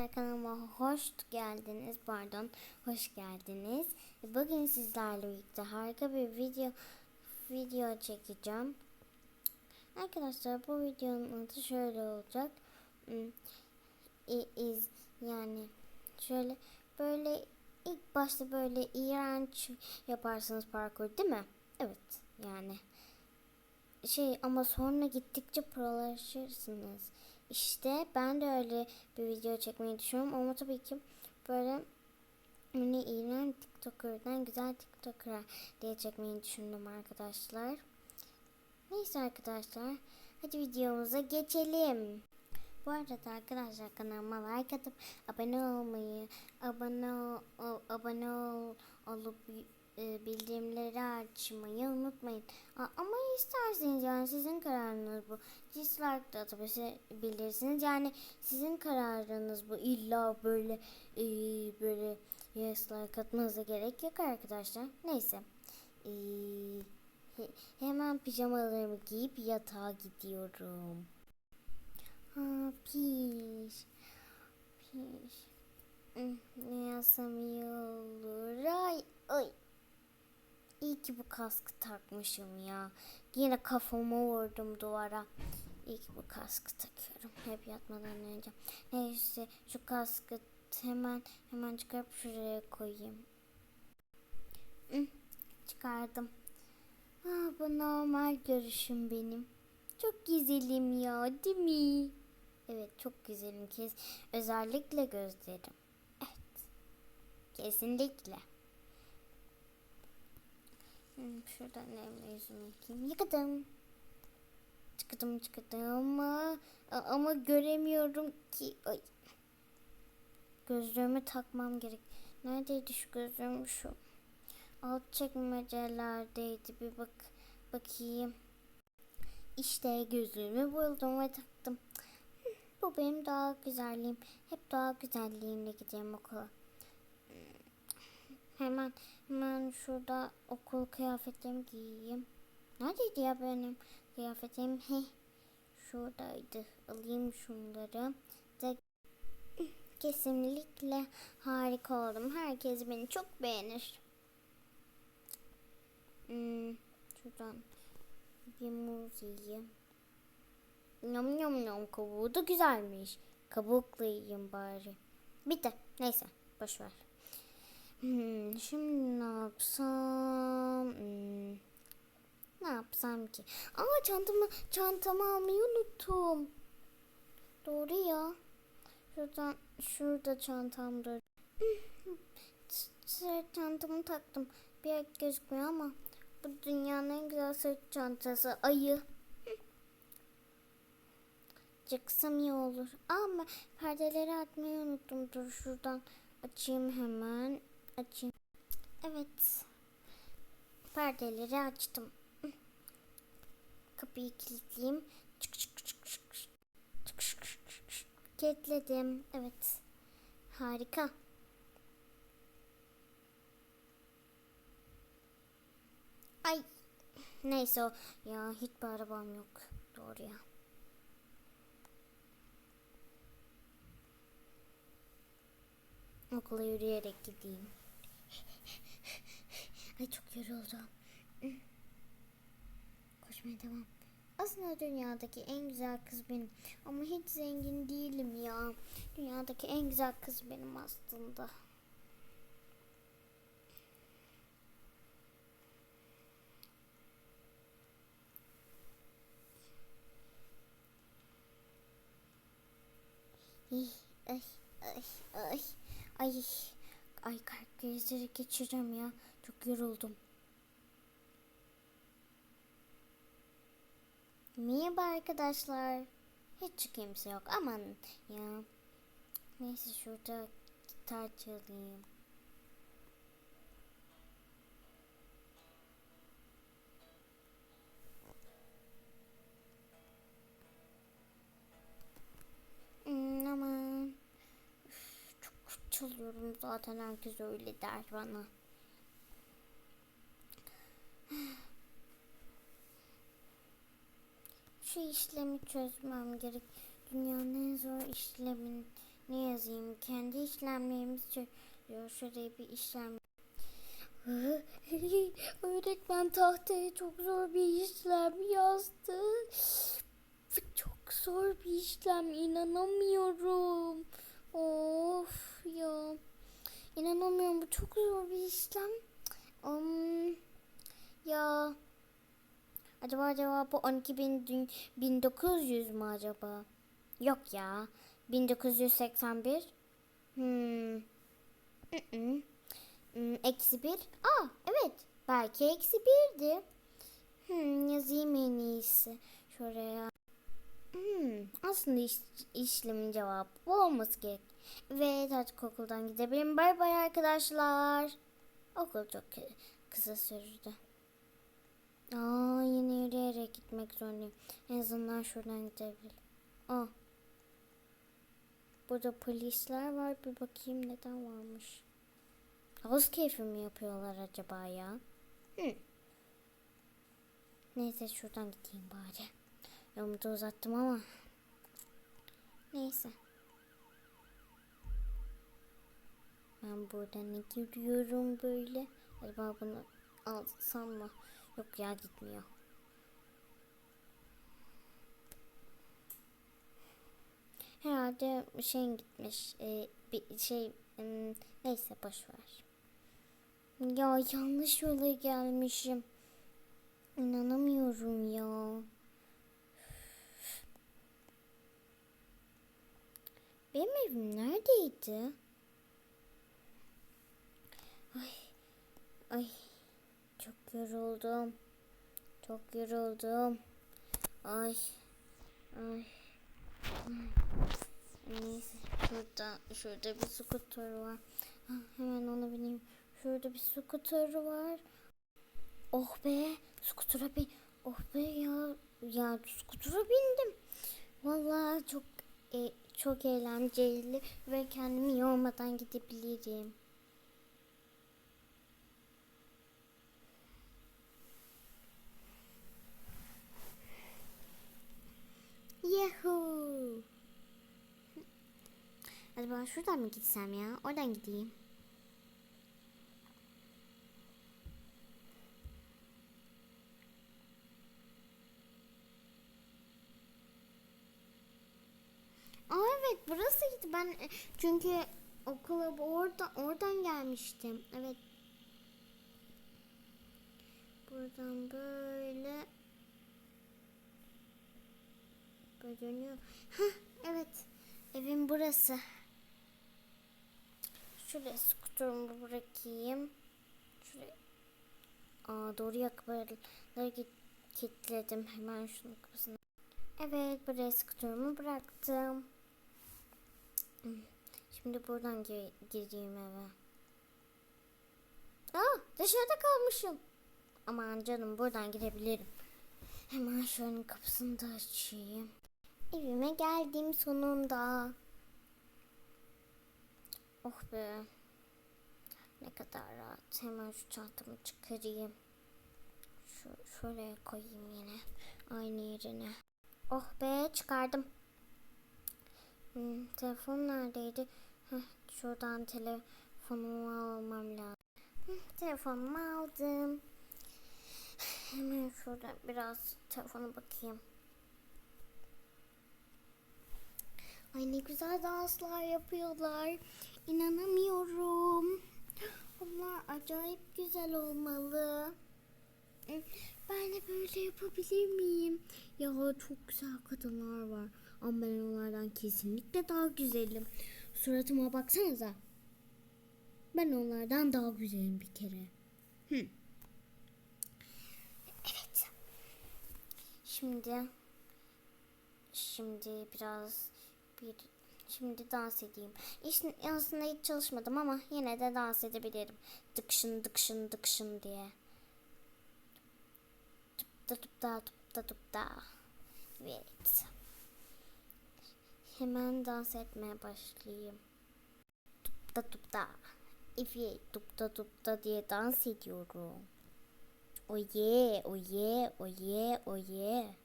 arkadaşlar kanalıma hoş geldiniz. Pardon, hoş geldiniz. Bugün sizlerle birlikte harika bir video video çekeceğim. Arkadaşlar bu videonun adı şöyle olacak. Hmm, iz yani şöyle böyle ilk başta böyle iğrenç yaparsınız parkur değil mi? Evet yani şey ama sonra gittikçe prolaşırsınız. İşte ben de öyle bir video çekmeyi düşünüyorum ama tabii ki böyle hani iğrenç TikToker'dan güzel TikToker diye çekmeyi düşündüm arkadaşlar. Neyse arkadaşlar hadi videomuza geçelim. Bu arada arkadaşlar kanalıma like atıp abone olmayı, abone ol- abone ol, olup e, bildirimleri açmayı unutmayın. Ama isterseniz yani sizin kararınız bu. Dislike da atabilirsiniz. Yani sizin kararınız bu. İlla böyle e, böyle yes like atmanıza gerek yok arkadaşlar. Neyse. E, he- hemen pijamalarımı giyip yatağa gidiyorum. Ha piş. Piş. Ne yazsam iyi olur. Ay ay. İyi ki bu kaskı takmışım ya. Yine kafamı vurdum duvara. İyi ki bu kaskı takıyorum. Hep yatmadan önce. Neyse şu kaskı hemen hemen çıkarıp şuraya koyayım. Hı, çıkardım. Ah, bu normal görüşüm benim. Çok güzelim ya değil mi? Evet çok güzelim kes. Özellikle gözlerim. Evet. Kesinlikle. Hmm, şuradan elimi yüzümü yıkayayım. Yıkadım. Çıkıdım çıkıdım ama ama göremiyorum ki. Ay. Gözlüğümü takmam gerek. Neredeydi şu gözlüğüm şu? Alt çekmecelerdeydi. Bir bak bakayım. İşte gözlüğümü buldum ve taktım. Bu benim daha güzelliğim. Hep daha güzelliğimle gideceğim okula. Hemen hemen şurada okul kıyafetlerimi giyeyim. Neredeydi ya benim kıyafetim? Heh, şuradaydı. Alayım şunları. De kesinlikle harika oldum. Herkes beni çok beğenir. Hmm, şuradan bir muz yiyeyim. Yam yam yam kabuğu da güzelmiş. Kabukla yiyeyim bari. Bitti. Neyse boş ver. Hmm, şimdi ne yapsam? Hmm, ne yapsam ki? Aa çantamı çantamı almayı unuttum. Doğru ya. Şuradan şurada çantamda. Hmm, Sırt çantamı taktım. Bir yer gözükmüyor ama bu dünyanın en güzel sırt çantası ayı. Çıksam iyi olur. Ama perdeleri atmayı unuttum. Dur şuradan açayım hemen. Açayım. Evet. Perdeleri açtım. Kapıyı kilitleyeyim. Çık çık çık çık. Çık çık çık. Kilitledim. Evet. Harika. Ay. Neyse o. Ya hiçbir arabam yok. Doğru ya. Okula yürüyerek gideyim. Ay çok yoruldum. Koşmaya devam. Aslında dünyadaki en güzel kız benim. Ama hiç zengin değilim ya. Dünyadaki en güzel kız benim aslında. Ay ay ay ay ay ay krizleri geçireceğim ya. Çok yoruldum. Merhaba arkadaşlar. Hiç kimse yok. Aman ya. Neyse şurada gitar çalayım. Hmm, aman. Çalıyorum zaten herkes öyle der bana. Şu işlemi çözmem gerek. Dünyanın en zor işlemini Ne yazayım? Kendi işlemlerimiz söylüyor. Şuraya bir işlem. Öğretmen tahtaya çok zor bir işlem yazdı. Çok zor bir işlem. inanamıyorum. Of ya. İnanamıyorum. Bu çok zor bir işlem. Um, ya. Acaba bu 12.1900 mü acaba? Yok ya. 1981. Hmm. Hmm, eksi bir. Aa evet. Belki eksi birdi. Hmm, yazayım en iyisi. Şuraya. Hmm, aslında iş, işlemin cevabı bu olması gerek. Evet artık okuldan gidebilirim. Bay bay arkadaşlar. Okul çok kı- kısa sürdü. Aa yine yürüyerek gitmek zorundayım. En azından şuradan gidebilirim. Aa. Burada polisler var. Bir bakayım neden varmış. Havuz keyfi mi yapıyorlar acaba ya? Hı. Neyse şuradan gideyim bari. Yolumu da uzattım ama. Neyse. Ben buradan ne görüyorum böyle? Acaba bunu alsam mı? Yok ya gitmiyor. Herhalde şey gitmiş. Ee, bir şey hmm, neyse boş ver. Ya yanlış yola gelmişim. İnanamıyorum ya. Benim evim neredeydi? Ay, ay, çok yoruldum. Çok yoruldum. Ay, ay. Neyse, şurada, şurada bir skuter var. Hemen ona bineyim. Şurada bir skuter var. Oh be, skutura bin. Oh be ya, ya skutura bindim. Vallahi çok e, çok eğlenceli ve kendimi yormadan gidebilirim. Yahoo! Acaba şuradan mı gitsem ya? Oradan gideyim. Aa evet burasıydı. Ben e, çünkü okula orada oradan gelmiştim. Evet. Buradan böyle böyle dönüyor. Hah evet. Evim burası. Şuraya skuterumu bırakayım. Şuraya. Aa doğru yakıları git kilitledim. Hemen şunun kapısını. Evet buraya skuterumu bıraktım. Şimdi buradan gi- gireyim eve. Aa dışarıda kalmışım. Aman canım buradan girebilirim. Hemen şunun kapısını da açayım. Evime geldim sonunda. Oh be. Ne kadar rahat. Hemen şu çantamı çıkarayım. Şu, şuraya koyayım yine. Aynı yerine. Oh be çıkardım. Hmm, telefon neredeydi? Heh, şuradan telefonumu almam lazım. Heh, telefonumu aldım. Hemen şurada biraz telefona bakayım. Ay ne güzel danslar yapıyorlar. İnanamıyorum. Onlar acayip güzel olmalı. Ben de böyle yapabilir miyim? Ya çok güzel kadınlar var. Ama ben onlardan kesinlikle daha güzelim. Suratıma baksanıza. Ben onlardan daha güzelim bir kere. Hı. Evet. Şimdi şimdi biraz bir şimdi dans edeyim. İş, aslında hiç çalışmadım ama yine de dans edebilirim. Dıkşın dıkşın dıkşın diye. Tıpta tıpta tıpta tıpta. Evet. Hemen dans etmeye başlayayım. Tıpta tıpta. Evet tıpta tıpta diye dans ediyorum. Oye, oye, oye, oye. Oye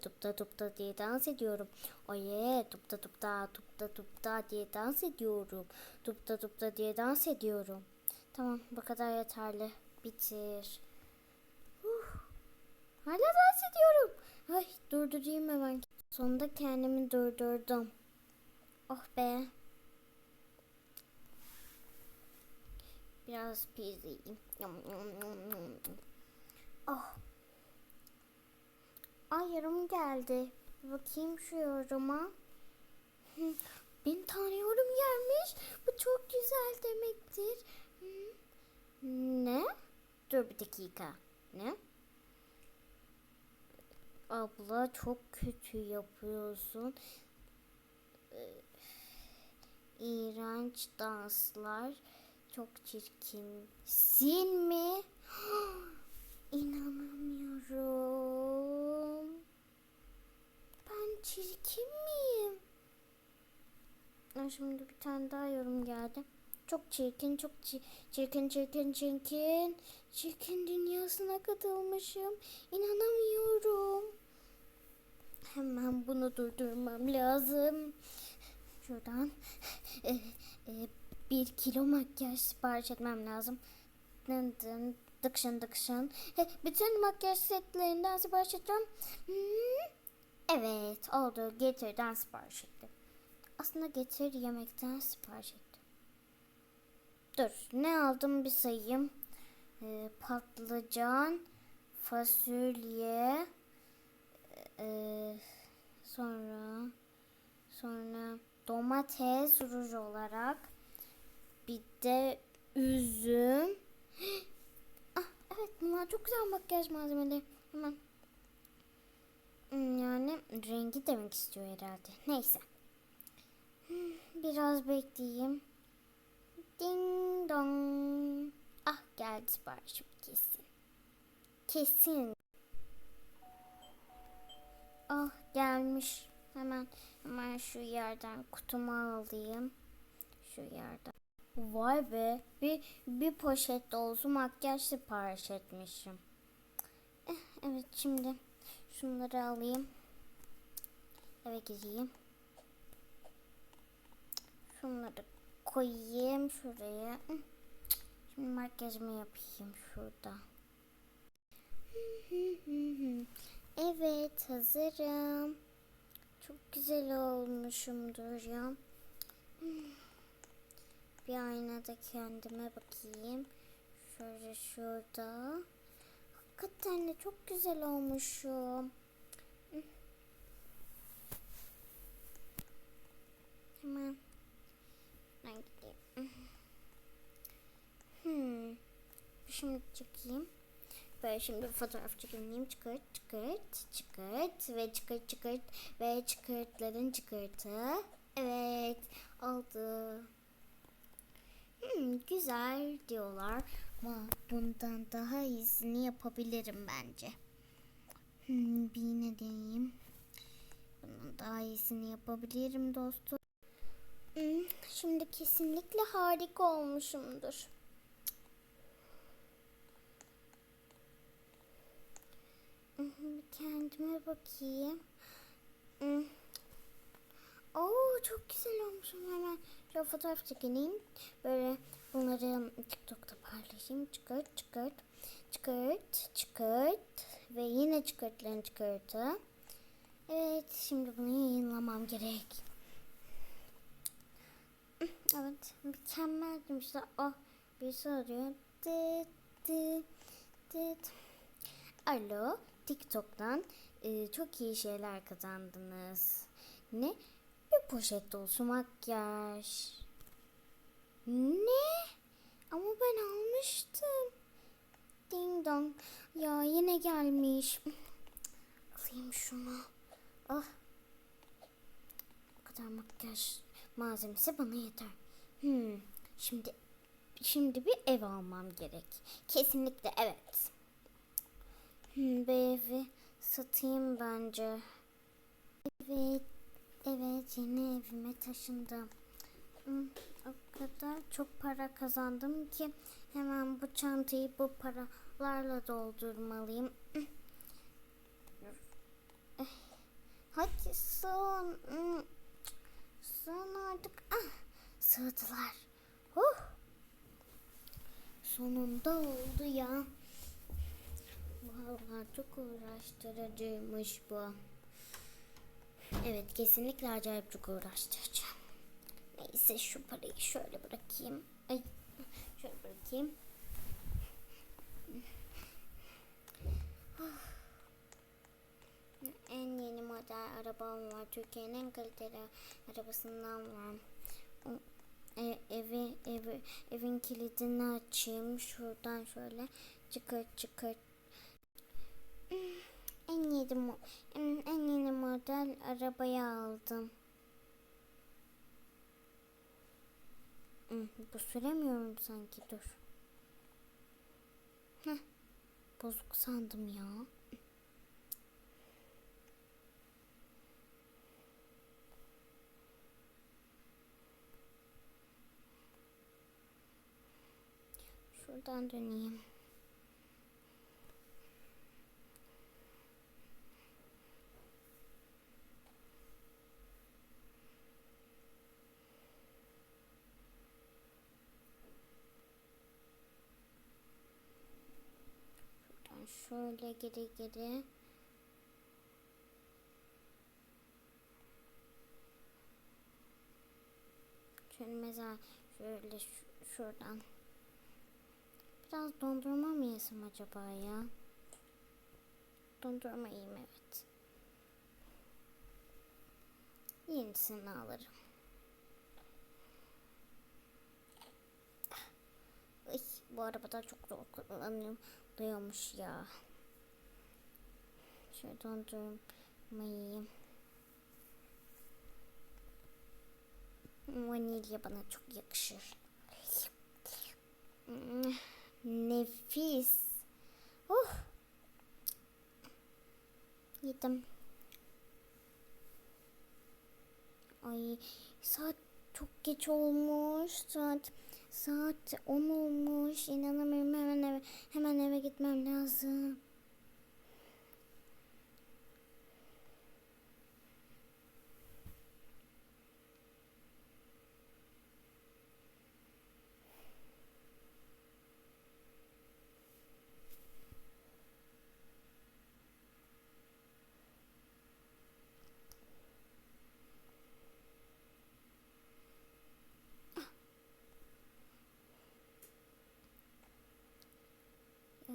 tupta tupta diye dans ediyorum. Oye tupta tupta tupta tupta diye dans ediyorum. Tupta tupta diye dans ediyorum. Tamam bu kadar yeterli. Bitir. Huh. Hala dans ediyorum. Ay durdurayım hemen. Sonunda kendimi durdurdum. Oh be. Biraz pizza yiyeyim. Oh. Ay yarım geldi. Bakayım şu yoruma. Bin tane yorum gelmiş. Bu çok güzel demektir. Hı. Ne? Dur bir dakika. Ne? Abla çok kötü yapıyorsun. Ee, İğrenç danslar. Çok çirkin. Sin mi? İnanamıyorum. Ben çirkin miyim? Şimdi bir tane daha yorum geldi. Çok çirkin, çok çi- çirkin, çirkin, çirkin. Çirkin dünyasına katılmışım. İnanamıyorum. Hemen bunu durdurmam lazım. Şuradan e, e, bir kilo makyaj sipariş etmem lazım. Dın dın dıkşın dıkşın. He, bütün makyaj setlerinden sipariş edeceğim. Hmm, Evet oldu. Getir'den sipariş ettim. Aslında Getir yemekten sipariş ettim. Dur ne aldım bir sayayım. Ee, patlıcan, fasulye, ee, sonra sonra domates ruj olarak bir de üzüm. evet bunlar çok güzel makyaj malzemeleri. Hemen Hmm, yani rengi demek istiyor herhalde. Neyse. Hmm, Biraz bekleyeyim. Ding dong. Ah geldi siparişim kesin. Kesin. Ah gelmiş. Hemen hemen şu yerden kutumu alayım. Şu yerden. Vay be. Bir, bir poşet dolusu makyaj sipariş etmişim. Eh, evet şimdi şunları alayım. Eve gireyim. Şunları koyayım şuraya. Hı. Şimdi makyajımı yapayım şurada. Evet hazırım. Çok güzel olmuşumdur ya. Bir aynada kendime bakayım. Şöyle şurada. Hakikaten de çok güzel olmuşum. Hemen ben gideyim. Hmm. Şimdi çekeyim. Böyle şimdi fotoğraf çekeyim. Çıkart, çıkart, çıkart ve çıkart, çıkart ve çıkartların çıkartı. Evet, oldu. Hmm, güzel diyorlar ama bundan daha iyisini yapabilirim bence. Hmm, bir yine deneyeyim. Bundan daha iyisini yapabilirim dostum. Hmm, şimdi kesinlikle harika olmuşumdur. Hmm, Kendime bakayım. Hmm. Oo çok güzel olmuşum. Şöyle fotoğraf çekeyim. Böyle bunları TikTok'ta paylaşayım. Çıkart çıkart. Çıkart çıkart. Ve yine çıkartlarını çıkartı. Evet şimdi bunu yayınlamam gerek. Evet mükemmel demişler. Oh birisi arıyor. Dıt dıt dıt. Alo TikTok'tan e, çok iyi şeyler kazandınız. Ne? Bir poşet dolusu makyaj. Ne? Ama ben almıştım. Ding dong. Ya yine gelmiş. Alayım şunu. Ah. Bu kadar makyaj malzemesi bana yeter. Hmm. Şimdi şimdi bir ev almam gerek. Kesinlikle evet. Hmm, bu evi satayım bence. Evet, evet yeni evime taşındım. O kadar çok para kazandım ki hemen bu çantayı bu paralarla doldurmalıyım. Hadi sığın. Sığın artık. Ah, sığdılar. Huh. Sonunda oldu ya. Vallahi çok uğraştırıcıymış bu. Evet kesinlikle acayip çok uğraştırıcı. Neyse şu parayı şöyle bırakayım. Ay şöyle bırakayım. En yeni model arabam var. Türkiye'nin en kaliteli arabasından var. E, evi, evi, evin kilidini açayım. Şuradan şöyle çıkar çıkar. En yeni, en, en yeni model arabayı aldım. Bu süremiyorum sanki dur. Heh, bozuk sandım ya. Şuradan döneyim. Şuradan şöyle geri geri. Şöyle mesela şöyle şu- şuradan. Biraz dondurma mı yesem acaba ya? Dondurma yiyeyim evet. Yenisini alırım. Ay, bu arabada çok zor kullanılıyormuş ya. Şöyle dondurma yiyeyim. Vanilya bana çok yakışır. Nefis. Oh. Yedim. Ay saat çok geç olmuş. Saat saat 10 olmuş. İnanamıyorum hemen eve hemen eve gitmem lazım.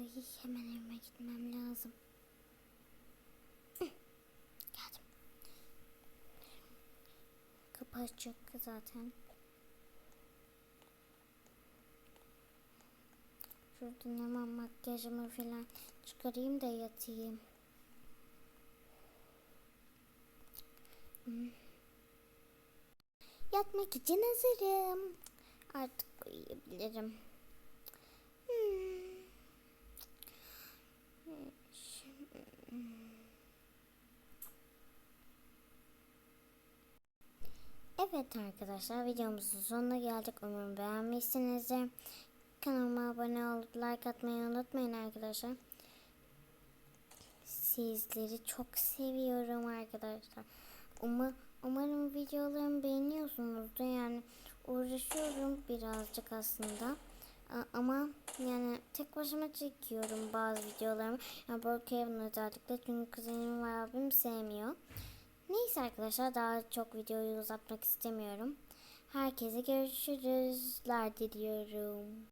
Ay hemen evime gitmem lazım. Geldim. Kapı açık zaten. Şuradan hemen makyajımı falan çıkarayım da yatayım. Yatmak için hazırım. Artık uyuyabilirim. Evet arkadaşlar videomuzun sonuna geldik. Umarım beğenmişsinizdir. Kanalıma abone olup like atmayı unutmayın arkadaşlar. Sizleri çok seviyorum arkadaşlar. Uma, umarım videolarımı beğeniyorsunuzdur. Yani uğraşıyorum birazcık aslında. Ama yani tek başıma çekiyorum bazı videolarımı. Yani Brookhaven özellikle çünkü kuzenim ve abim sevmiyor. Neyse arkadaşlar daha çok videoyu uzatmak istemiyorum. Herkese görüşürüzler diliyorum.